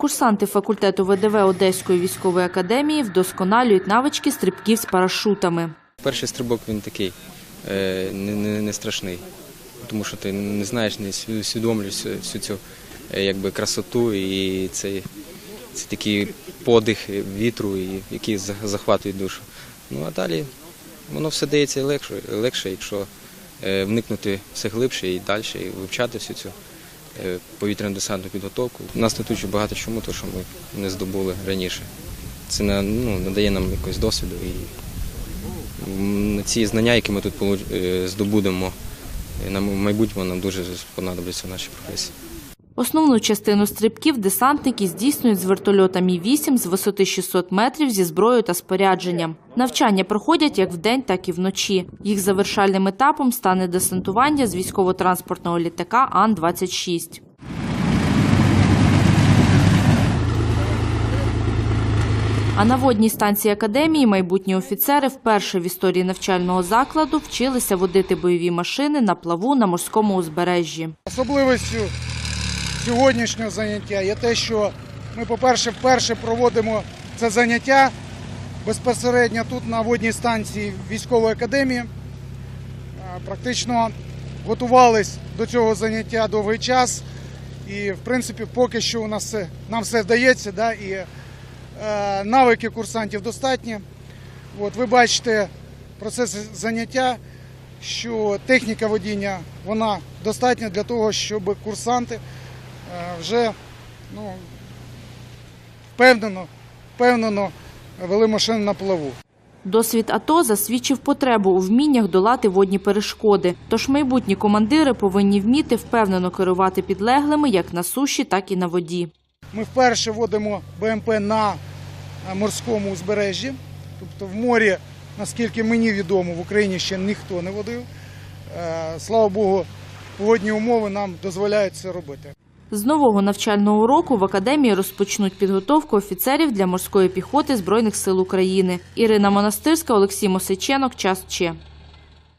Курсанти факультету ВДВ Одеської військової академії вдосконалюють навички стрибків з парашутами. Перший стрибок він такий е, не, не, не страшний, тому що ти не знаєш, не усвідомлюєш всю цю е, якби, красоту і цей, це такий подих вітру, який захватує душу. Ну а далі воно все дається легше, легше якщо е, вникнути все глибше і далі, і вивчати всю цю повітряно-десантну підготовку. Нас тут учать багато чому, то що ми не здобули раніше. Це ну, надає нам якось досвіду і Ці знання, які ми тут е, здобудемо, е, нам в майбутньому нам дуже понадобляться в нашій професії. Основну частину стрибків десантники здійснюють з вертольота Мі-8 з висоти 600 метрів зі зброєю та спорядженням. Навчання проходять як вдень, так і вночі. Їх завершальним етапом стане десантування з військово-транспортного літака Ан-26. А на водній станції академії майбутні офіцери вперше в історії навчального закладу вчилися водити бойові машини на плаву на морському узбережжі. Особливістю сьогоднішнього заняття є те, що ми, по-перше, вперше проводимо це заняття безпосередньо тут на водній станції військової академії. Е, Практично готувались до цього заняття довгий час. І, в принципі, поки що у нас все, нам все вдається, да, і е, навики курсантів достатні. От, ви бачите процес заняття, що техніка водіння вона достатня для того, щоб курсанти е, вже ну, впевнено, впевнено вели машину на плаву. Досвід АТО засвідчив потребу у вміннях долати водні перешкоди. Тож майбутні командири повинні вміти впевнено керувати підлеглими як на суші, так і на воді. Ми вперше водимо БМП на е, морському узбережжі, тобто в морі, наскільки мені відомо, в Україні ще ніхто не водив. Е, Слава Богу, погодні умови нам дозволяють це робити. З нового навчального року в академії розпочнуть підготовку офіцерів для морської піхоти Збройних сил України. Ірина Монастирська, Олексій Мосиченок. Час Че.